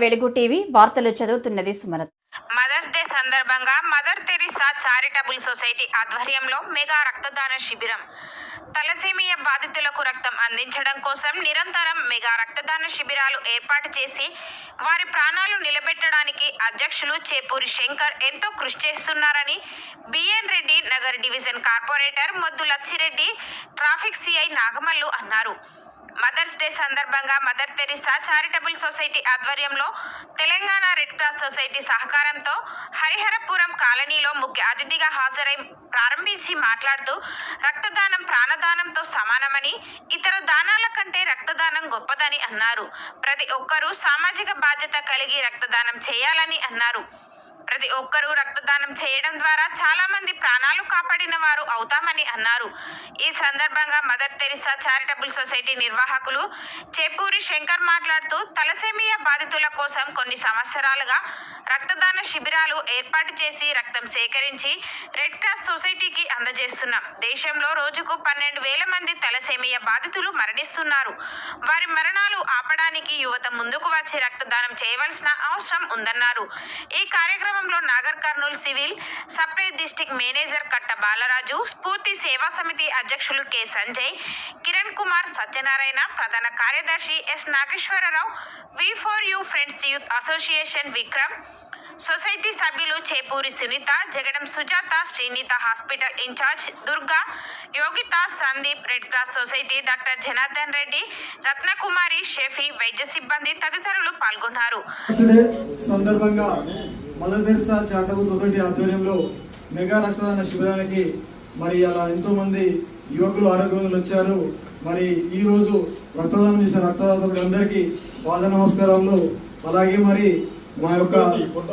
వెలుగు టీవీ వార్తలు చదువుతున్నది సుమలత. మదర్స్ డే సందర్భంగా మదర్ తెరిసా చారిటబుల్ సొసైటీ ఆధ్వర్యంలో మెగా రక్తదాన శిబిరం. తలసేమియా బాధితులకు రక్తం అందించడం కోసం నిరంతరం మెగా రక్తదాన శిబిరాలు ఏర్పాటు చేసి వారి ప్రాణాలు నిలబెట్టడానికి అధ్యక్షులు చేపూరి శంకర్ ఎంతో కృషి చేస్తున్నారని BN Reddy Nagar division corporator Moddu Lachireddy traffic CI Nagamallu అన్నారు. మదర్స్ డే సందర్భంగా మదర్ తెరిసా చారిటబుల్ సొసైటీ ఆధ్వర్యంలో తెలంగాణ రెడ్ క్రాస్ సొసైటీ సహకారంతో హరిహరపురం కాలనీలో ముఖ్య అతిథిగా హాజరై ప్రారంభించి మాట్లాడుతూ రక్తదానం ప్రాణదానంతో సమానమని ఇతర దానాల కంటే రక్తదానం గొప్పదని అన్నారు. ప్రతి ఒక్కరూ సామాజిక బాధ్యత కలిగి రక్తదానం చేయాలని అన్నారు. ప్రతి ఒక్కరూ రక్తదానం చేయడం ద్వారా చాలా మంది ప్రాణాలు కాపాడిన వారు అవుతామని అన్నారు. ఈ సందర్భంగా మదర్ తెరిసా చారిటబుల్ సొసైటీ నిర్వాహకులు చేపూరి శంకర్ మాట్లాడుతూ తలసేమియా బాధితుల కోసం కొన్ని సంవత్సరాలుగా రక్తదాన శిబిరాలు ఏర్పాటు చేసి రక్తం సేకరించి రెడ్ క్రాస్ సొసైటీకి అందజేస్తున్నాం. దేశంలో రోజుకు పన్నెండు వేల మంది తలసేమియా బాధితులు మరణిస్తున్నారు. వారి మరణాలు యువత ముందుకు వచ్చి రక్తదానం చేయవలసిన అవసరం ఉందన్నారు. ఈ కార్యక్రమంలో Nagar Kurnool civil supply district manager Katta Balaraju Spoorthi Seva Samithi అధ్యక్షులు కె సంజయ్ కిరణ్ కుమార్ సత్యనారాయణ ప్రధాన కార్యదర్శి S Nageswararao V four you friends youth association Vikram society సభ్యులు Chepuri Sunitha Jagadam Sujatha Sreenitha hospital in charge Durga Yogitha Sandeep red cross society doctor Janardhan Reddy Ratnakumari Shefi వైద్య సిబ్బంది తదితరులు పాల్గొన్నారు. సందర్భంగా mother Teresa charitable society ఆధ్వర్యంలో mega రక్తదాన శిబిరానికి మరి అలా ఎంతో మంది యువకులు ఆరోగ్యవంతులు వచ్చారు. మరి ఈరోజు రక్తదానం చేసిన రక్తదాతలందరికీ పాద నమస్కారాలు. అలాగే మరి మా యొక్క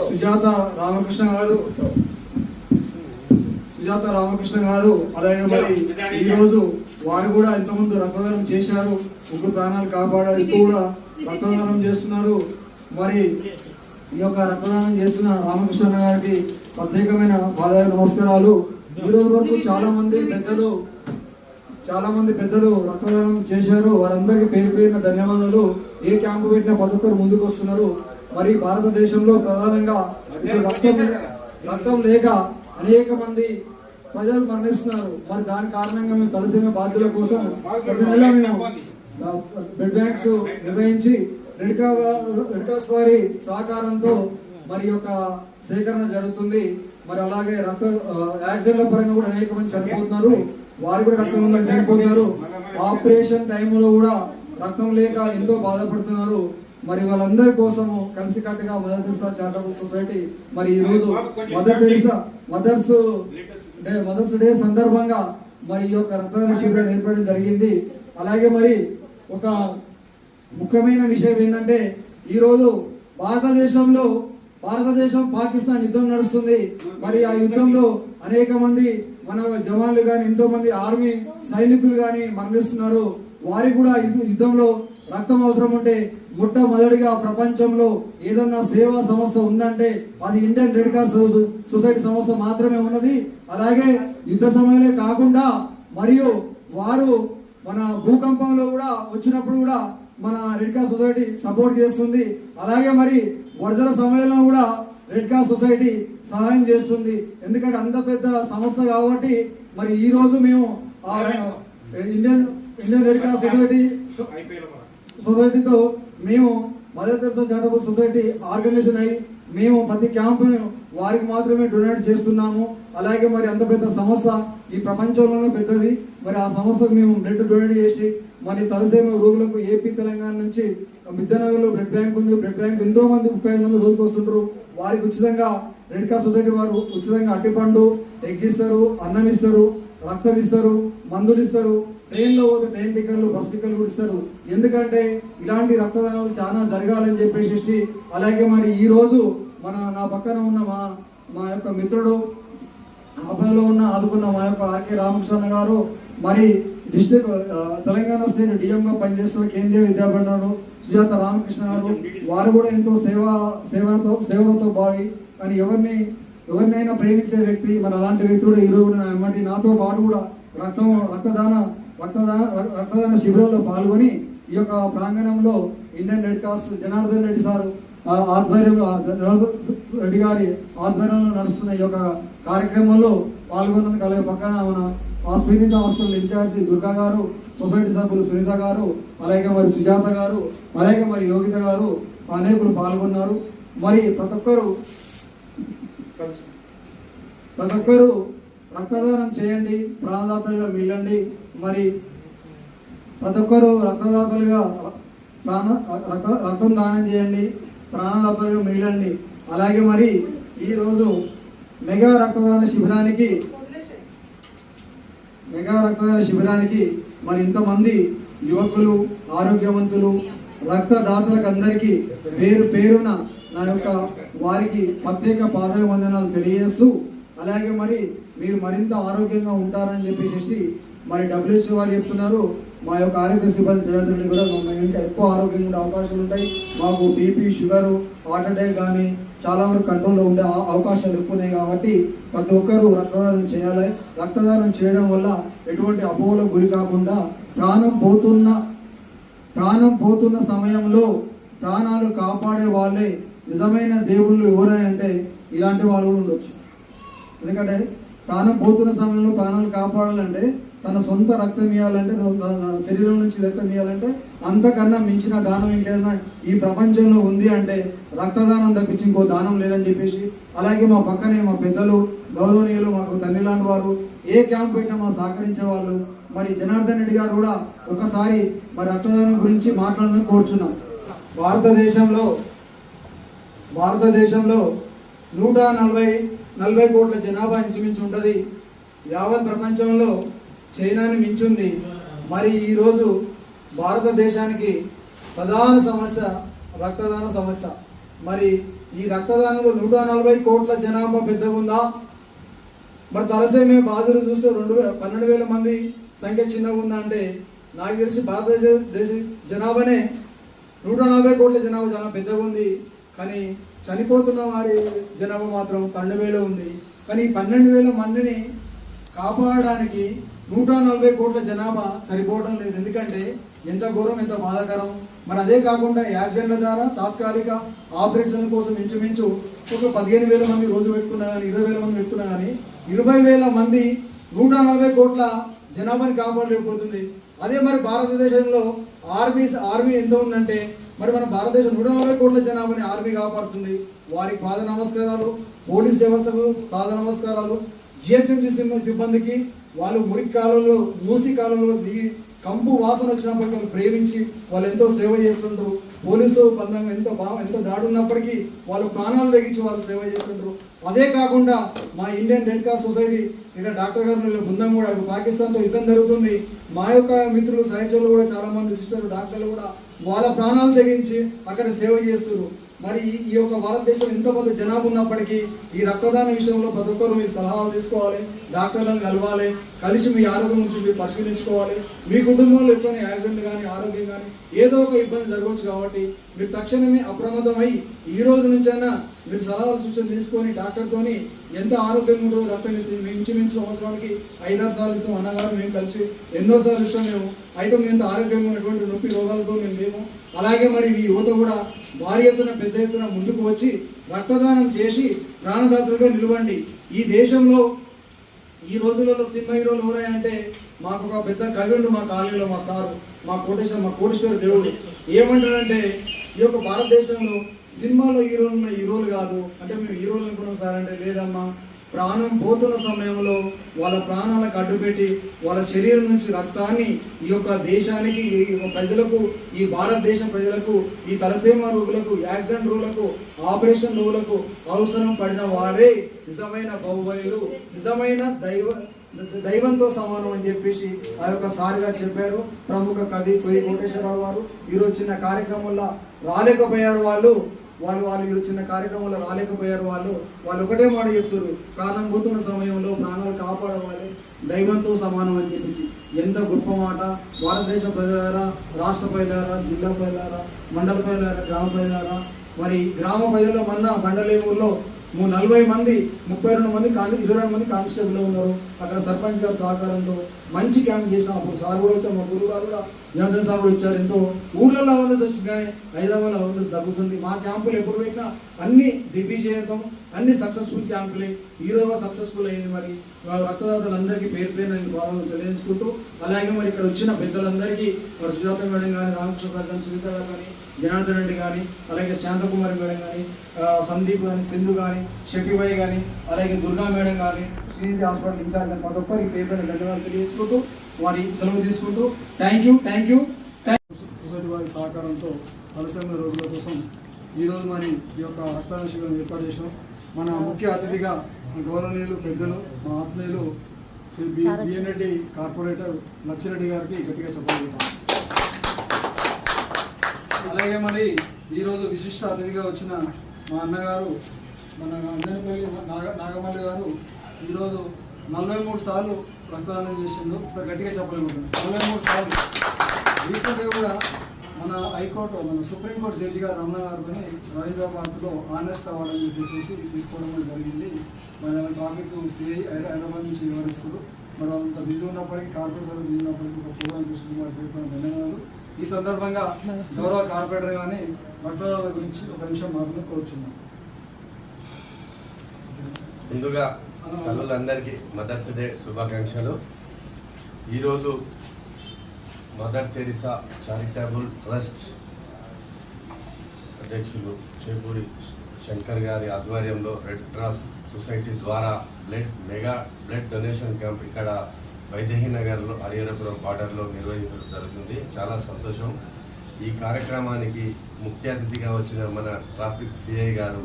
సుజాత రామకృష్ణ గారు సుజాత రామకృష్ణ గారు అలాగే మరి ఈ రోజు వారు కూడా ఇంతకుముందు రక్తదానం చేశారు. ముగ్గురు ప్రాణాలు కాపాడారు. ఇప్పుడు కూడా రక్తదానం చేస్తున్నారు. మరి ఈ యొక్క రక్తదానం చేస్తున్న రామకృష్ణ గారికి ప్రత్యేకమైన పాదాల నమస్కారాలు. ఈ రోజు వరకు చాలా మంది పెద్దలు చాలా మంది పెద్దలు రక్తదానం చేశారు. వారందరికీ పేరు పేరిన ధన్యవాదాలు. ఏ క్యాంపు పెట్టినా ప్రతి ఒక్కరు ముందుకు వస్తున్నారు. మరి భారతదేశంలో ప్రధానంగా రక్తం రక్తం లేక అనేక మంది ప్రజలు మరణిస్తున్నారు. మరి దాని కారణంగా మేము తలసీమ బాధ్యుల కోసం ప్రతి నెల మేము బ్లడ్ బ్యాంక్స్ నిర్వహించి రెడ్ క్రాస్ వారి సహకారంతో మరి యొక్క సేకరణ జరుగుతుంది. మరి అలాగే రక్త యాక్సిడెంట్ల పరంగా కూడా అనేక మంది చనిపోతున్నారు. వారు కూడా రక్తం వల్ల చనిపోతున్నారు. ఆపరేషన్ టైంలో కూడా రక్తం లేక ఎంతో బాధపడుతున్నారు. మరి వాళ్ళందరి కోసము కలిసికట్టుగా మదర్ తెరిసా చారిటబుల్ సొసైటీ మరి ఈ రోజు mother Teresa mother's day mother's day సందర్భంగా మరి ఈ యొక్క రక్తదాన శిబిరాన్ని ఏర్పడడం జరిగింది. అలాగే మరి ఒక ముఖ్యమైన విషయం ఏంటంటే ఈరోజు భారతదేశంలో భారతదేశం పాకిస్తాన్ యుద్ధం నడుస్తుంది. మరి ఆ యుద్ధంలో అనేక మంది మన జవాన్లు కానీ ఎంతో మంది ఆర్మీ సైనికులు కానీ మరణిస్తున్నారు. వారికి కూడా యుద్ధ- యుద్ధంలో రక్తం అవసరం ఉంటే మొట్టమొదటిగా ప్రపంచంలో ఏదన్నా సేవా సంస్థ ఉందంటే అది ఇండియన్ రెడ్ క్రాస్ సొసైటీ సంస్థ మాత్రమే ఉన్నది. అలాగే యుద్ధ సమయంలో కాకుండా మరియు వారు మన భూకంపంలో కూడా వచ్చినప్పుడు కూడా మన రెడ్ క్రాస్ సొసైటీ సపోర్ట్ చేస్తుంది. అలాగే మరి వరదల సమయంలో కూడా రెడ్ క్రాస్ సొసైటీ సహాయం చేస్తుంది. ఎందుకంటే అంత పెద్ద సంస్థ కాబట్టి మరి ఈ రోజు మేము ఆ Indian Indian red cross society సొసైటీతో మేము mother Teresa charitable society organisation అయ్యి మేము ప్రతి క్యాంపును వారికి మాత్రమే డొనేట్ చేస్తున్నాము. అలాగే మరి అంత పెద్ద సంస్థ ఈ ప్రపంచంలోనే పెద్దది. మరి ఆ సంస్థకు మేము బ్లడ్ డొనేట్ చేసి మరి తలసేమ రోగులకు ఏపీ తెలంగాణ నుంచి విద్యానగర్లో బ్లడ్ బ్యాంక్ ఉంది. బ్లడ్ బ్యాంక్ ఎంతో మంది ముప్పై ఐదు మంది రోజుకు వారికి ఉచితంగా రెడ్ క్రాస్ సొసైటీ వారు ఉచితంగా అట్టిపండు ఎగ్ ఇస్తారు అన్నం ఇస్తారు రక్తం ఇస్తారు మందులు ఇస్తారు. ట్రైన్లో పోతే ట్రైన్ టికెట్లు బస్ టికెట్లు కూడా ఇస్తారు. ఎందుకంటే ఇలాంటి రక్తదానాలు చాలా జరగాలని చెప్పేసి అలాగే మరి ఈరోజు మన నా పక్కన ఉన్న మా మా యొక్క మిత్రుడు ఆపదలో ఉన్న ఆదుకున్న మా యొక్క ఆర్కే రామకృష్ణ గారు మరి డిస్ట్రిక్ట్ తెలంగాణ స్టేట్ డిఎంగా పనిచేస్తున్న కేంద్రీయ విద్యాభండారు సుజాత రామకృష్ణ గారు వారు కూడా ఎంతో సేవ సేవలతో సేవలతో బావి కానీ ఎవరిని ఎవరినైనా ప్రేమించే వ్యక్తి మరి అలాంటి వ్యక్తి కూడా ఈ రోజు నా నాతో పాటు కూడా రక్తం రక్తదాన రక్తదాన రక్తదాన శిబిరంలో పాల్గొని ఈ యొక్క ప్రాంగణంలో Indian red cross Janardhan Reddy sir ఆ ఆధ్వర్యంలో రెడ్డి గారి ఆధ్వర్యంలో నడుస్తున్న ఈ యొక్క కార్యక్రమంలో పాల్గొన్నందుకు అలాగే పక్కన మన హాస్పిటల్ హాస్పిటల్ ఇన్ఛార్జి దుర్గా గారు సొసైటీ సభ్యులు సునీత గారు అలాగే మరి సుజాత గారు అలాగే మరి యోగిత గారు అనేకులు పాల్గొన్నారు. మరి ప్రతి ఒక్కరు ప్రతి ఒక్కరు రక్తదానం చేయండి ప్రాణదాతలుగా మిల్లండి మరి ప్రతి ఒక్కరు రక్తదాతలుగా ప్రాణ రక్త రక్తం దానం చేయండి ప్రాణదాతలుగా మిగిలండి. అలాగే మరి ఈరోజు మెగా రక్తదాన శిబిరానికి మెగా రక్తదాన శిబిరానికి మరి ఇంతమంది యువకులు ఆరోగ్యవంతులు రక్తదాతలకు అందరికీ పేరు పేరున నా యొక్క వారికి ప్రత్యేక పాదాయ వందనాలు తెలియజేస్తూ అలాగే మరి మీరు మరింత ఆరోగ్యంగా ఉంటారని చెప్పేసి మరి డబ్ల్యూహెచ్ఓ వారు చెప్తున్నారు. మా యొక్క ఆరోగ్య సిబ్బంది దినదిన కూడా మేము ఇంకా ఎక్కువ ఆరోగ్యంగా ఉండే అవకాశాలు ఉంటాయి. మాకు బీపీ షుగరు హార్ట్ అటాక్ కానీ చాలా వరకు కంట్రోల్లో ఉండే అవకాశాలు ఎక్కువ ఉన్నాయి కాబట్టి ప్రతి ఒక్కరూ రక్తదానం చేయాలి. రక్తదానం చేయడం వల్ల ఎటువంటి అపోహలకు గురి కాకుండా ప్రాణం పోతున్న ప్రాణం పోతున్న సమయంలో ప్రాణాలు కాపాడే వాళ్ళే నిజమైన దేవుళ్ళు ఎవరని అంటే ఇలాంటి వాళ్ళు కూడా ఉండొచ్చు. ఎందుకంటే ప్రాణం పోతున్న సమయంలో ప్రాణాలు కాపాడాలంటే తన సొంత రక్తం ఇవ్వాలంటే తన శరీరం నుంచి రక్తం ఇవ్వాలంటే అంతకన్నా మించిన దానం ఇంకేదైనా ఈ ప్రపంచంలో ఉంది అంటే రక్తదానం తప్పించి ఇంకో దానం లేదని చెప్పేసి అలాగే మా పక్కనే మా పెద్దలు గౌరవనీయులు మాకు తండ్రి లాంటి వారు ఏ క్యాంప్ పెట్టినా మా సహకరించే వాళ్ళు. మరి జనార్దన్ రెడ్డి గారు కూడా ఒకసారి మరి రక్తదానం గురించి మాట్లాడాలని కోరుచున్నాం. భారతదేశంలో భారతదేశంలో నూట నలభై నలభై కోట్ల జనాభా ఇంచుమించు ఉంటుంది. యావత్ ప్రపంచంలో చైనాని మించుంది. మరి ఈరోజు భారతదేశానికి ప్రధాన సమస్య రక్తదాన సమస్య. మరి ఈ రక్తదానంలో నూట నలభై కోట్ల జనాభా పెద్దగా ఉందా మరి తలసేమే బాధలు చూస్తే రెండు పన్నెండు వేల మంది సంఖ్య చిన్నగా ఉందా అంటే నాకు తెలిసి భారతదేశ దేశ జనాభానే నూట నలభై కోట్ల జనాభా చాలా పెద్దగా ఉంది కానీ చనిపోతున్న వారి జనాభా మాత్రం పన్నెండు వేలు ఉంది. కానీ పన్నెండు వేల మందిని కాపాడడానికి నూట నలభై కోట్ల జనాభా సరిపోవడం లేదు. ఎందుకంటే ఎంత ఘోరం ఎంత బాధాకరం. మరి అదే కాకుండా యాక్సిడెంట్ల ద్వారా తాత్కాలిక ఆపరేషన్ల కోసం ఇంచుమించు ఒక పదిహేను వేల మంది రోజు పెట్టుకున్నా కానీ ఇరవై వేల మంది పెట్టుకున్నా కానీ ఇరవై వేల మంది నూట నలభై కోట్ల జనాభాని కాపాడలేకపోతుంది. అదే మరి భారతదేశంలో ఆర్మీ ఆర్మీ ఎంత ఉందంటే మరి మన భారతదేశం నూట నలభై కోట్ల జనాభాని ఆర్మీ కాపాడుతుంది. వారికి పాద నమస్కారాలు పోలీస్ వ్యవస్థకు పాద నమస్కారాలు జిహెచ్ఎంసీ సిబ్బందికి వాళ్ళు మురికి కాలంలో మూసి కాలంలో దిగి కంపు వాసన వచ్చినప్పటికీ వాళ్ళు ప్రేమించి వాళ్ళు ఎంతో సేవ చేస్తుండ్రు. పోలీసు బంధం ఎంతో బా ఎంతో దాడి ఉన్నప్పటికీ వాళ్ళు ప్రాణాలు తెగించి వాళ్ళు సేవ చేస్తుండ్రు. అదే కాకుండా మా ఇండియన్ రెడ్ క్రాస్ సొసైటీ ఇంకా డాక్టర్ గారు బృందం కూడా ఇప్పుడు పాకిస్తాన్తో యుద్ధం జరుగుతుంది. మా యొక్క మిత్రులు సహచరులు కూడా చాలామంది సిస్టర్లు డాక్టర్లు కూడా వాళ్ళ ప్రాణాలు తెగించి అక్కడ సేవ చేస్తున్నారు. మరి ఈ యొక్క భారతదేశం ఎంతోమంది జనాభా ఉన్నప్పటికీ ఈ రక్తదాన విషయంలో ప్రతి ఒక్కరు మీ సలహాలు తీసుకోవాలి డాక్టర్లను కలవాలి కలిసి మీ ఆరోగ్యం గురించి మీరు పరిశీలించుకోవాలి. మీ కుటుంబంలో ఎప్పుడైనా యాక్సిడెంట్ కానీ ఆరోగ్యం కానీ ఏదో ఒక ఇబ్బంది జరగవచ్చు కాబట్టి మీరు తక్షణమే అప్రమత్తమై ఈ రోజు నుంచైనా మీరు సలహాలు సూచనలు తీసుకొని డాక్టర్తోని ఎంత ఆరోగ్యంగా ఉంటుందో రక్తం ఇస్తే మించి సంవత్సరానికి ఐదారు సార్లు ఇస్తాం అన్నగారు మేము కలిసి ఎన్నో సార్లు ఇస్తాం మేము. అయితే మేము ఆరోగ్యంగా ఉన్నటువంటి నొప్పి రోగాలతో మేము లేము అలాగే మరి ఈ యువత కూడా భారీ ఎత్తున పెద్ద ఎత్తున ముందుకు వచ్చి రక్తదానం చేసి ప్రాణదాతలుగా నిలవండి. ఈ దేశంలో ఈ రోజులలో సినిమా హీరోలు ఎవరంటే మాకు ఒక పెద్ద కవి ఉండు మా కాలనీలో మా సారు మా కోటేశ్వర మా కోటేశ్వర దేవుడు. ఏమంటాడంటే ఈ యొక్క భారతదేశంలో సినిమాలో హీరోలు ఉన్న హీరోలు కాదు. అంటే మేము హీరోలు అనుకున్నాం సార్ అంటే లేదమ్మా ప్రాణం పోతున్న సమయంలో వాళ్ళ ప్రాణాలకు అడ్డుపెట్టి వాళ్ళ శరీరం నుంచి రక్తాన్ని ఈ యొక్క దేశానికి ఈ ప్రజలకు ఈ భారతదేశ ప్రజలకు ఈ తలసీమ రోగులకు యాక్సిడెంట్ రోగులకు ఆపరేషన్ రోగులకు అవసరం పడిన వారే నిజమైన బాహుబలిలు నిజమైన దైవ దైవంతో సమానం అని చెప్పేసి ఆ యొక్క సారిగా చెప్పారు. ప్రముఖ కవి కొయ్యి కోటేశ్వరరావు గారు. ఈరోజు చిన్న కార్యక్రమంలో రాలేకపోయారు వాళ్ళు. వాళ్ళు వాళ్ళు ఈరోజు చిన్న కార్యక్రమంలో రాలేకపోయారు వాళ్ళు వాళ్ళు ఒకటే మాట చెప్తారు ప్రాణం పోతున్న సమయంలో ప్రాణాలు కాపాడవాలి దైవంతో సమానం అని చెప్పేసి. ఎంత గొప్ప మాట. భారతదేశ ప్రజలారా రాష్ట్ర ప్రజలారా జిల్లా ప్రజలారా మండల ప్రజలారా గ్రామ ప్రజలారా మరి గ్రామ ప్రజల్లో మన బండలేవుల్లో నలభై మంది ముప్పై రెండు మంది కానీ ఇరవై రెండు మంది కానిస్టేబుల్లో ఉన్నారు. అక్కడ సర్పంచ్ గారి సహకారంతో మంచి క్యాంప్ చేసాం అప్పుడు సార్ కూడా వచ్చాం మా గురువు గారు కూడా సార్ కూడా వచ్చారు. ఎంతో ఊర్లలో అవేర్నెస్ వచ్చింది కానీ హైదరాబాద్లో అవేర్నెస్ తగ్గుతుంది మా క్యాంపులు ఎప్పుడు పెట్టినా అన్ని దిగ్విజయంతం అన్ని సక్సెస్ఫుల్ క్యాంపులే ఈ రోజు సక్సెస్ఫుల్ అయింది మరి. రక్తదాతలందరికీ పేరు పేరు నేను గౌరవం తెలియజేసుకుంటూ అలాగే మరి ఇక్కడ వచ్చిన పెద్దలందరికీ మరి సుజాత మేడం కానీ రామకృష్ణ సార్ కానీ సునీత గారు కానీ జనార్దన్ రెడ్డి కానీ అలాగే శాంతకుమారి మేడం కానీ సందీప్ కానీ సింధు కానీ షఫీబాయి కానీ అలాగే దుర్గా మేడం కానీ శ్రీనిధి హాస్పిటల్ ఇన్ఛార్జ్ కానీ ప్రతి ఒక్కరికి పేరు పేరు ధన్యవాదాలు తెలియజేసుకుంటూ వారి సెలవు తీసుకుంటూ థ్యాంక్ యూ థ్యాంక్ యూ వారి సహకారంతో తలసమ్మ రోజుల కోసం ఈరోజు మరి ఈ యొక్క రక్తదాన శిబిరం ఏర్పాటు చేసినాం. మన ముఖ్య అతిథిగా గౌరవనీయులు పెద్దలు మా ఆత్మీయులు Shri B BN Reddy corporator Lachireddy గారికి గట్టిగా చెప్పాలి. అలాగే మరి ఈరోజు విశిష్ట అతిథిగా వచ్చిన మా అన్నగారు మన అంజనపల్లి నాగ నాగమల్లి గారు ఈరోజు నలభై మూడు సార్లు రక్తదానం చేసిండు. ఒకసారి గట్టిగా చెప్పలేకపోతుంది నలభై మూడు సార్లు. రీసెంట్గా కూడా మన హైకోర్టు మన సుప్రీంకోర్టు జడ్జిగా రమణ గారిని రవీంద్రాబాద్లో ఆనెస్ట్ అవార్డు అని చెప్పేసి తీసుకోవడం జరిగింది. మరి టాపిక్ సిఐ హైదరాబాద్ నుంచి వివరిస్తారు మరి అంత బిజీ ఉన్నప్పటికీ కార్పొరేటర్ బిజీ ఉన్నప్పటికీ ఒక ప్రోగ్రామ్ చూసుకుని వారి పేరు ధన్యవాదాలు. ఈ సందర్భంగా గౌరవ కార్పొరేటర్ కానీ భక్తదారుల గురించి ఒక నిమిషం మాత్రమే కోరుచున్నాం ముందుగా తల్లులందరికీ మదర్స్ డే శుభాకాంక్షలు. ఈరోజు మదర్ తెరిసా చారిటబుల్ ట్రస్ట్ అధ్యక్షులు చేపూరి శంకర్ గారి ఆధ్వర్యంలో రెడ్ క్రాస్ సొసైటీ ద్వారా blood mega blood donation camp ఇక్కడ వైదేహి నగర్లో హరిహరపురం బార్డర్లో నిర్వహించడం జరుగుతుంది. చాలా సంతోషం. ఈ కార్యక్రమానికి ముఖ్య అతిథిగా వచ్చిన మన ట్రాఫిక్ సిఐ గారు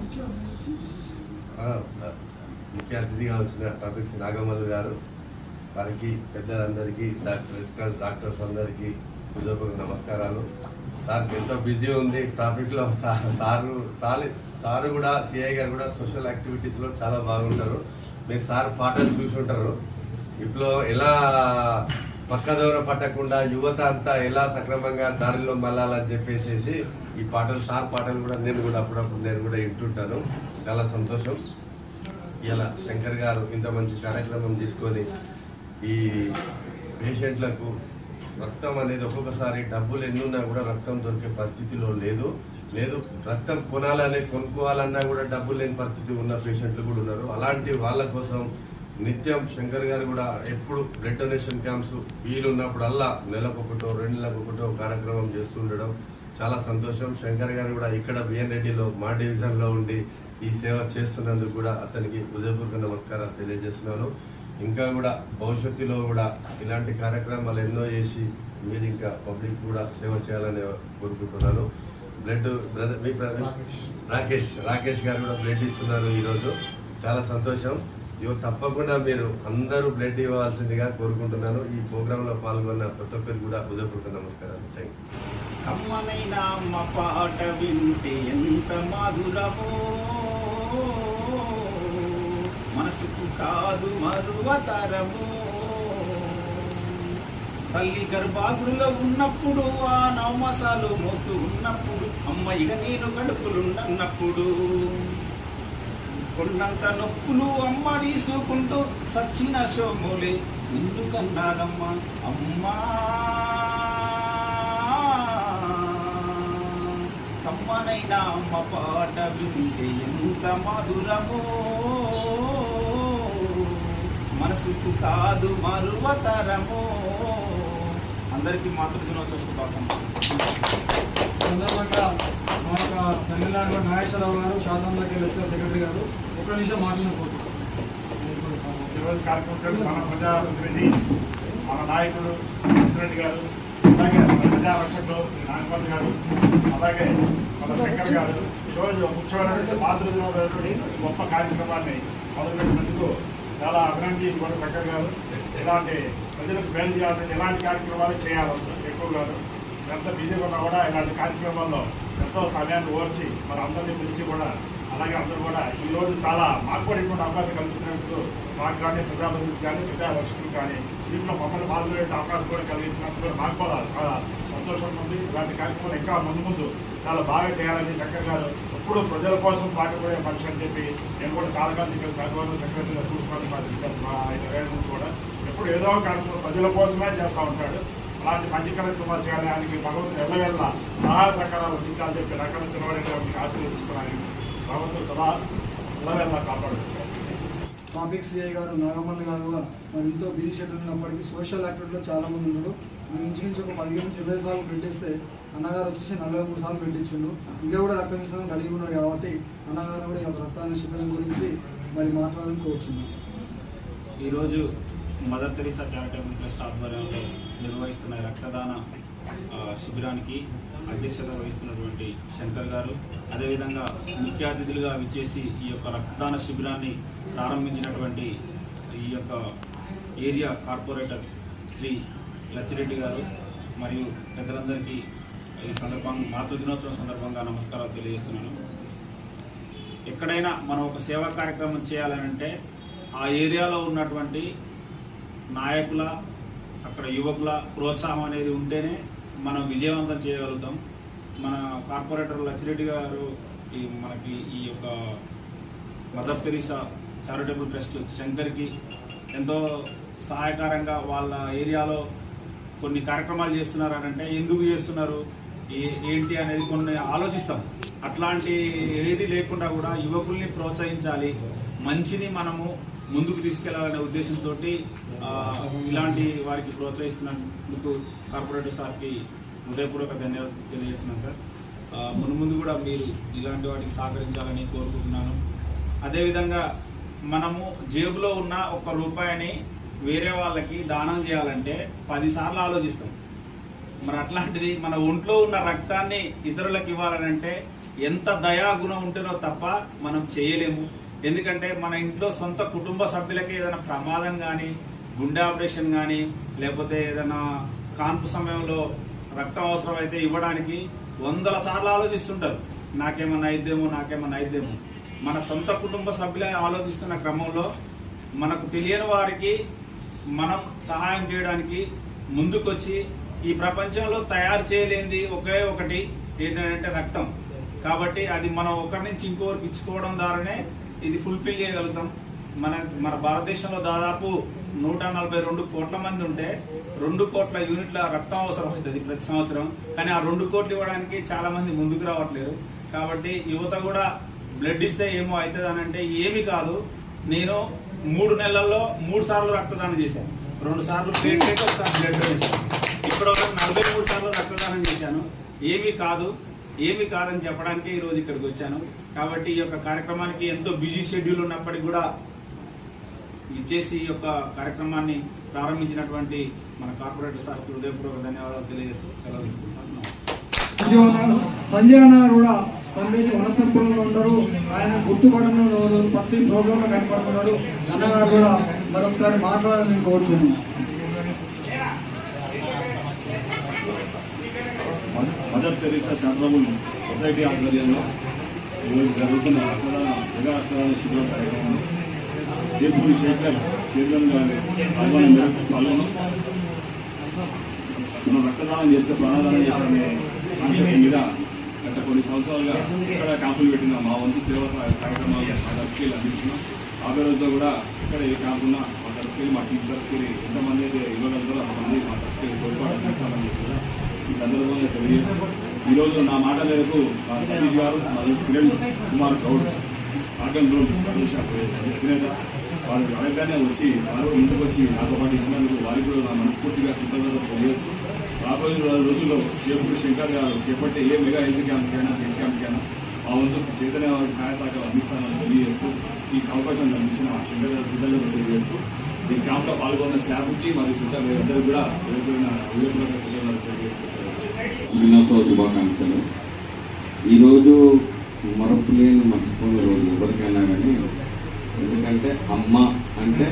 ముఖ్య అతిథిగా వచ్చిన ట్రాఫిక్ సి నాగమల్లు గారు వారికి పెద్దలందరికీ డాక్టర్ డాక్టర్స్ అందరికీ హృదయపూర్వక నమస్కారాలు. సార్ ఎంతో బిజీ ఉంది ట్రాఫిక్లో సార్ సారు సార్ సారు కూడా సిఐ గారు కూడా సోషల్ యాక్టివిటీస్లో చాలా బాగుంటారు. మీరు సార్ పాటలు చూసి ఉంటారు ఇప్పుడు ఎలా పక్కదోర పట్టకుండా యువత అంతా ఎలా సక్రమంగా దారిలో మళ్ళాలని చెప్పేసేసి ఈ పాటలు సార్ పాటలు కూడా నేను కూడా అప్పుడప్పుడు నేను కూడా వింటుంటాను. చాలా సంతోషం. ఇలా శంకర్ గారు ఇంత మంచి కార్యక్రమం తీసుకొని ఈ పేషెంట్లకు రక్తం అనేది ఒక్కొక్కసారి డబ్బులు ఎన్నున్నా కూడా రక్తం దొరికే పరిస్థితిలో లేదు. లేదు రక్తం కొనాలనే కొనుక్కోవాలన్నా కూడా డబ్బులు లేని పరిస్థితి ఉన్న పేషెంట్లు కూడా ఉన్నారు. అలాంటి వాళ్ళ కోసం నిత్యం శంకర్ గారు కూడా ఎప్పుడు బ్లడ్ డొనేషన్ క్యాంప్స్ వీలు ఉన్నప్పుడల్లా నెలకొకటో రెండు నెలలకు ఒకటో కార్యక్రమం చేస్తుండడం చాలా సంతోషం. శంకర్ గారు కూడా ఇక్కడ బిఎన్ రెడ్డిలో మా డివిజన్లో ఉండి ఈ సేవ చేస్తున్నందుకు కూడా అతనికి హృదయపూర్వక నమస్కారాలు తెలియజేస్తున్నాను. ఇంకా కూడా భవిష్యత్తులో కూడా ఇలాంటి కార్యక్రమాలు ఎన్నో చేసి మీరు ఇంకా పబ్లిక్ కూడా సేవ చేయాలని కోరుకుంటున్నాను. బ్లడ్ బ్రదర్ మీ బ్రదర్? రాకేష్. రాకేష్. గారు కూడా బ్లడ్ ఇస్తున్నారు ఈరోజు. చాలా సంతోషం. ఇవి తప్పకుండా మీరు అందరూ బ్లడ్ ఇవ్వాల్సిందిగా కోరుకుంటున్నాను. ఈ ప్రోగ్రాంలో పాల్గొన్న ప్రతి ఒక్కరికి కూడా హృదయపూర్వక నమస్కారాలు. థ్యాంక్ యూ అమ్మనైనా అమ్మ పాట వింటే ఎంత మధురమో. మనసుకు కాదు మరువతరము. తల్లి గర్భాగుడిలో ఉన్నప్పుడు ఆ నవమసాలు మోస్తూ ఉన్నప్పుడు అమ్మ ఇక నేను కడుపులున్నప్పుడు కొన్నంత నొప్పులు అమ్మ తీసుకుంటూ సచ్చిన శోములే ఎందుకన్నాడమ్మా? అమ్మా! కమ్మనైనా అమ్మ పాట వింటే ఎంత మధురమో! మనసుకు కాదు మరువతరమో అందరికీ మాతృదినోత్సవ శుభాకాంక్షలు సందర్భంగా మా యొక్క తమిళనాడు నాగేశ్వరరావు గారు శాతంలోకి వెళ్ళి వచ్చిన సెక్రటరీ గారు ఒక నిమిషం మాట్లాడకపోతున్నాను ఈరోజు కార్యక్రమం మన ప్రజాప్రతినిధి మన నాయకుడు రెడ్డి గారు అలాగే మన ప్రజా రక్షకులు శ్రీ నాగపతి గారు అలాగే మన శంకర్ గారు ఈరోజు ముఖ్యమైనటువంటి మాతృదినటువంటి గొప్ప కార్యక్రమాన్ని మొదలుపెట్టినందుకు చాలా అభినందించుకోండి చక్కగా కాదు ఇలాంటి ప్రజలకు మేలు చేయాలంటే ఇలాంటి కార్యక్రమాలు చేయాలి అసలు ఎక్కువగాను ఎంత బిజీగా ఉన్నా కూడా ఇలాంటి కార్యక్రమాల్లో ఎంతో సమయాన్ని ఓర్చి మన అందరినీ పిలిచి కూడా అలాగే అందరూ కూడా ఈ రోజు చాలా మాకు కూడా ఇటువంటి అవకాశం కల్పించినందుకు మాకు కానీ ప్రజాప్రతినిధులు కానీ ప్రజారక్షకులు కానీ దీంట్లో మమ్మల్ని పాల్గొనే అవకాశం కూడా కలిగించినందుకు కూడా మాకు కూడా చాలా సంతోషంగా ఉంది. ఇలాంటి కార్యక్రమాలు ఇంకా ముందు ముందు చాలా బాగా చేయాలని చక్కగా ఎప్పుడు ప్రజల కోసం పాటుపడే మనిషి అని చెప్పి నేను కూడా చాలా కాలం ఇక్కడ సచివాలయం సెక్రటరీగా చూసుకోవాలి మా ఇక్కడ మా ఆయన నుంచి కూడా. ఎప్పుడు ఏదో ఒక కార్యక్రమం ప్రజల కోసమే చేస్తూ ఉంటాడు. అలాంటి మంచి కార్యక్రమాలు చేయాలి. ఆయనకి భగవంతుడు ఎల్లవెల్ల సహాయ సహకారాలు అందించాలని చెప్పి రకాల తినబడేటువంటి ఆశీర్వదిస్తున్నాను. భగవంతుడు సదా ఎల్లవెల్లా కాపాడుతున్నాడు ట్రాఫిక్ సిఐ గారు నాగమల్ల గారు కూడా మరి ఎంతో బిజీ షెడ్యూల్ ఉన్నప్పటికీ సోషల్ యాక్టివిటీలో చాలామంది ఉన్నారు. నేను ఇంచు నుంచి ఒక పదిహేను నుంచి ఇరవై సార్లు పెట్టేస్తే అన్నగారు వచ్చేసి నలభై మూడు సార్లు పెట్టించిండు ఇంకా కూడా రక్తం ఇస్తాను కలిగి ఉన్నాడు కాబట్టి అన్నగారు కూడా ఈ రక్తాన్ని శిబిరం గురించి మరి మాట్లాడాలని కోరుచున్నాను ఈరోజు మదర్ తెరీసా చారిటబుల్ ట్రస్ట్ ఆధ్వర్యంలో నిర్వహిస్తున్న రక్తదాన శిబిరానికి అధ్యక్షత వహిస్తున్నటువంటి శంకర్ గారు అదేవిధంగా ముఖ్య అతిథులుగా విచ్చేసి ఈ యొక్క రక్తదాన శిబిరాన్ని ప్రారంభించినటువంటి ఈ యొక్క ఏరియా కార్పొరేటర్ శ్రీ లచ్చిరెడ్డి గారు మరియు పెద్దలందరికీ ఈ సందర్భంగా మాతృ దినోత్సవం సందర్భంగా నమస్కారాలు తెలియజేస్తున్నాను. ఎక్కడైనా మనం ఒక సేవా కార్యక్రమం చేయాలనంటే ఆ ఏరియాలో ఉన్నటువంటి నాయకుల అక్కడ యువకుల ప్రోత్సాహం అనేది ఉంటేనే మనం విజయవంతం చేయగలుగుతాం. మన కార్పొరేటర్ లచ్చిరెడ్డి గారు ఈ మనకి ఈ యొక్క మదర్ తెరీసా చారిటబుల్ ట్రస్ట్ శంకర్కి ఎంతో సహాయకరంగా వాళ్ళ ఏరియాలో కొన్ని కార్యక్రమాలు చేస్తున్నారు అని అంటే ఎందుకు చేస్తున్నారు? ఏ- ఏంటి అనేది కొన్ని ఆలోచిస్తాం. అట్లాంటి ఏది లేకుండా కూడా యువకుల్ని ప్రోత్సహించాలి. మంచిని మనము ముందుకు తీసుకెళ్ళాలనే ఉద్దేశంతో ఇలాంటి వారికి ప్రోత్సహిస్తున్నందుకు కార్పొరేటర్ సార్కి హృదయపూర్వక ధన్యవాదాలు తెలియజేస్తున్నాను సార్. ఆ, కూడా మీరు ఇలాంటి వాటికి సహకరించాలని కోరుకుంటున్నాను. అదేవిధంగా మనము జేబులో ఉన్న ఒక రూపాయిని వేరే వాళ్ళకి దానం చేయాలంటే పదిసార్లు ఆలోచిస్తాం. మరి అట్లాంటిది మన ఒంట్లో ఉన్న రక్తాన్ని ఇతరులకు ఇవ్వాలనంటే ఎంత దయాగుణం ఉంటేనో తప్ప మనం చేయలేము. ఎందుకంటే మన ఇంట్లో సొంత కుటుంబ సభ్యులకి ఏదైనా ప్రమాదం కానీ గుండె ఆపరేషన్ కానీ లేకపోతే ఏదైనా కాన్పు సమయంలో రక్తం అవసరం అయితే ఇవ్వడానికి వందల సార్లు ఆలోచిస్తుంటారు. నాకేమన్నా అయిద్దేమో నాకేమన్నా అయిద్దేమో. మన సొంత కుటుంబ సభ్యులే ఆలోచిస్తున్న క్రమంలో మనకు తెలియని వారికి మనం సహాయం చేయడానికి ముందుకొచ్చి ఈ ప్రపంచంలో తయారు చేయలేనిది ఒకే ఒకటి ఏంటంటే రక్తం. కాబట్టి అది మనం ఒకరి నుంచి ఇంకొకరికి ఇచ్చుకోవడం ద్వారానే ఇది ఫుల్ఫిల్ చేయగలుగుతాం. మన మన భారతదేశంలో దాదాపు నూట నలభై రెండు కోట్ల మంది ఉంటే రెండు కోట్ల యూనిట్ల రక్తం అవసరం అవుతుంది ప్రతి సంవత్సరం. కానీ ఆ రెండు కోట్లు ఇవ్వడానికి చాలా మంది ముందుకు రావట్లేదు. కాబట్టి యువత కూడా బ్లడ్ ఇస్తే ఏమో అవుతుంది అని అంటే ఏమి కాదు. నేను మూడు నెలల్లో మూడు సార్లు రక్తదానం చేశాను. రెండు సార్లు ప్లేట్లెట్ ఒకసారి బ్లడ్ చేశాను. ఇప్పుడు ఒక నలభై మూడు సార్లు రక్తదానం చేశాను. ఏమీ కాదు. ఏమి కాదని చెప్పడానికి ఈరోజు ఇక్కడికి వచ్చాను. కాబట్టి ఈ యొక్క కార్యక్రమానికి ఎంతో బిజీ షెడ్యూల్ ఉన్నప్పటికీ కూడా ఇచ్చేసి ఈ యొక్క కార్యక్రమాన్ని ప్రారంభించినటువంటి మన కార్పొరేటర్ సార్కి హృదయపూర్వక ధన్యవాదాలు తెలియజేస్తూ సెలవు తీసుకుంటున్నాను సంజయ్ అన్న కూడా సందేశ్ వనస్థపురంలో ఉంటారు ఆయన గుర్తుపడిన ప్రతి ప్రోగ్రామ్లో కనపడుతున్నాడు. అన్నగారు కూడా మరొకసారి మాట్లాడాలని నేను కోరుచున్నాను మదర్ తెరీసా చారిటబుల్ సొసైటీ ఆధ్వర్యంలో ఈరోజు జరుగుతున్న మెగా రక్తదాన శిబిరం కార్యక్రమంలో దేశంలో శేఖర్ చైర్మన్ గారి పాల్గొన మేరకు పాల్గొన్నాం మనం రక్తదానం చేస్తే ప్రాణదానం చేస్తామనే కాన్సెప్ట్ మీద గత కొన్ని సంవత్సరాలుగా ఇక్కడ క్యాంపులు పెట్టిన మా వంతు సేవా కార్యక్రమాలు మా తరఫుకి అందిస్తున్నాం ఆ రోజుల్లో కూడా ఇక్కడ ఏ క్యాంప్ ఉన్నా మా తరఫుకి మా టీం తరఫుకి ఎంతమంది అయితే ఇవ్వగలుగుతారో అంతమంది మా తరఫుకి తోడ్పాటు అందిస్తామని చెప్పి ఈ సందర్భంగా తెలియజేస్తాం ఈరోజు నా మాట మేరకు మా సతీష్ గారు మా కిరణ్ కుమార్ గౌడ్. ఆర్గన్ రూమ్ అధినేత వారు రాగానే వచ్చి వారు ఇంటికి వచ్చి నాతో పాటు ఇచ్చినందుకు వారికి కూడా నా మనస్ఫూర్తిగా కృతజ్ఞతలు తెలియజేస్తూ రాబోయే రోజుల్లో చేపూరి శంకర్ గారు చేపట్టే ఏ మెగా హెల్త్ క్యాంప్కైనా హెల్త్ క్యాంప్కైనా ఆ వంతు చైతన్య వారికి సహాయ సహకారం అందిస్తానని తెలియజేస్తూ ఈ అవకాశం అందించిన శంకర్ గారు కృతజ్ఞతలు తెలియజేస్తూ ఈ క్యాంప్లో పాల్గొన్న స్టాఫ్కి మరియు ఇద్దరు కూడా దినోత్సవ శుభాకాంక్షలు. ఈరోజు మరపులేని మర్చిపోయిన రోజు ఎవరికైనా కానీ ఎందుకంటే అమ్మ అంటే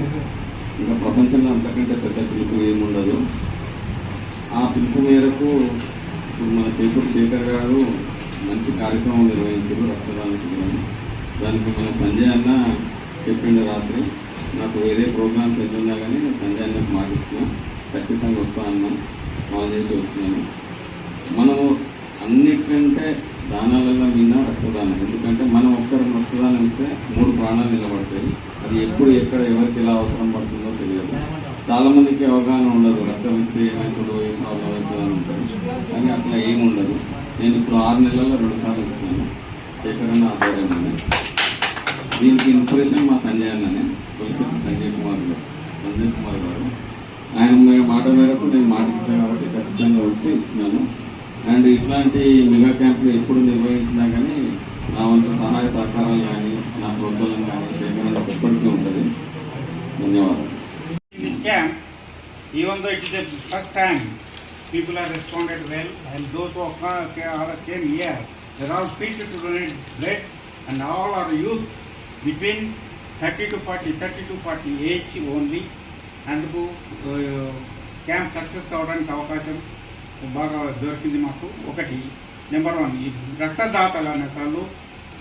ఇంకా ప్రపంచంలో అంతకంటే పెద్ద పిలుపు ఏముండదు. ఆ పిలుపు మేరకు ఇప్పుడు మన చేపూరు శేఖర్ గారు మంచి కార్యక్రమం నిర్వహించారు రక్తదాన శిబిరం. దానికి మన సంజయ్ అన్న చెప్పిండు రాత్రి నాకు వేరే ప్రోగ్రామ్స్ ఎదురున్నా కానీ నేను సంజయ్ అన్నకు మాట ఇచ్చిన ఖచ్చితంగా వస్తా అన్న. కాల్ చేసి వచ్చినాను. మనము అన్నిటికంటే ప్రాణాలలో మీద రక్తదానం. ఎందుకంటే మనం ఒక్కరు రక్తదానం ఇస్తే మూడు ప్రాణాలు నిలబడతాయి. అది ఎప్పుడు ఎక్కడ ఎవరికి ఎలా అవసరం పడుతుందో తెలియదు. చాలా మందికి అవగాహన ఉండదు. రక్తం ఇస్తే ఏమవుతుందో ఏం ప్రాబ్లం అవుతుందో అని ఉంటుంది. కానీ అట్లా ఏమి ఉండదు. నేను ఇప్పుడు ఆరు నెలల్లో రెండు సార్లు ఇచ్చినాను శేఖరన్న ఆధ్వర్యంలోనే. దీనికి ఇన్స్పిరేషన్ మా సంజయ్ అన్ననే. తొలిశెట్టి సంజయ్ కుమార్ గారు. సంజయ్ కుమార్ గారు. ఆయన మాట మేరకు నేను మాట ఇచ్చాను కాబట్టి ఖచ్చితంగా వచ్చి ఇచ్చినాను. అండ్ ఇట్లాంటి మెగా క్యాంపులు ఎప్పుడు నిర్వహించినా కానీ నా వంతు సహాయ సహకారం కానీ నా ప్రోత్సాహం కానీ సేకరణ ఎప్పటికీ ఉంటుంది ధన్యవాదాలు camp, even though it is the first time, people have responded well, and those who ca- are- came here, they are all fit to donate blood, and all are youth between 30 to 40, 30 to 40 age only. and who uh, camp success కావడానికి అవకాశం బాగా దొరికింది మాకు ఒకటి. Number one ఈ రక్తదాతలు అనే వాళ్ళు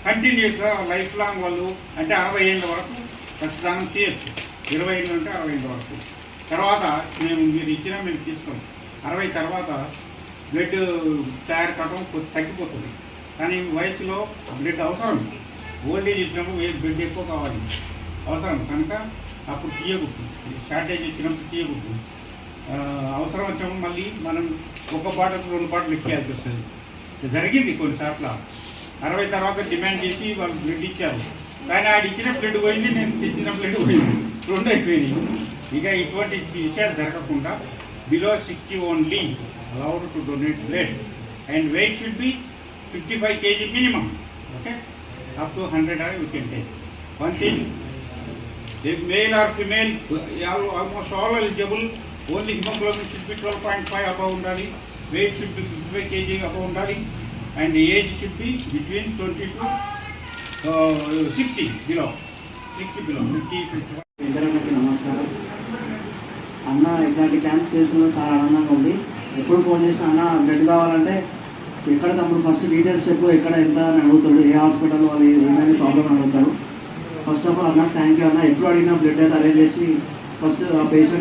కంటిన్యూస్గా లైఫ్ లాంగ్ వాళ్ళు అంటే అరవై ఏళ్ళ వరకు రక్తదానం చేయొచ్చు. ఇరవై ఏళ్ళు అంటే అరవై ఏళ్ళ వరకు. తర్వాత మేము మీరు ఇచ్చినా మేము తీసుకోం అరవై తర్వాత బ్లడ్ తయారు కావడం కొద్ది తగ్గిపోతుంది. కానీ వయసులో బ్లడ్ అవసరం. ఓల్డ్ ఏజ్ ఇచ్చినప్పుడు బ్లడ్ ఎక్కువ కావాలి. అవసరం. కనుక అప్పుడు తీయకూడదు. షార్టేజ్ ఇచ్చినప్పుడు తీయకూడదు. అవసరం వచ్చినప్పుడు మళ్ళీ మనం ఒక పాట రెండు బాటలు ఎక్కేయాల్సి వస్తుంది జరిగింది జరిగింది కొన్నిసార్లు. అరవై తర్వాత డిమాండ్ చేసి వాళ్ళు బ్లడ్ ఇచ్చారు. కానీ ఆడు ఇచ్చిన బ్లడ్ పోయింది నేను తెచ్చిన బ్లడ్ పోయింది. రెండు అయిపోయినాయి. ఇక ఇటువంటి విషయాలు జరగకుండా below sixty only allowed to donate blood and weight should be fifty five KG minimum okay up to hundred you can take one thing male or female almost all eligible only haemoglobin should be twelve point five above ఉండాలి, weight should be fifty five KG above ఉండాలి, and age should be between twenty two sixty below sixty below fifty fifty ఇద్దరికి నమస్కారం. అన్న ఇట్లాంటి camp చేస్తున్నందుకు చాలా ఆనందంగా ఉంది. ఎప్పుడు ఫోన్ చేసినా అన్న బ్లడ్ కావాలంటే ఎక్కడ తమ్ముడు? ఫస్ట్ డీటెయిల్స్ చెప్పు ఎక్కడ ఎంత అని అడుగుతాడు. ఏ హాస్పిటల్ వాళ్ళు ఏమైనా ప్రాబ్లం అడుగుతారు ఫస్ట్ ఆఫ్ ఆల్ అన్న థ్యాంక్ యూ అన్న. ఎప్పుడు అడిగినా బ్లడ్ అయితే అరేంజ్ చేసి ఫస్ట్ ఆ పేషెంట్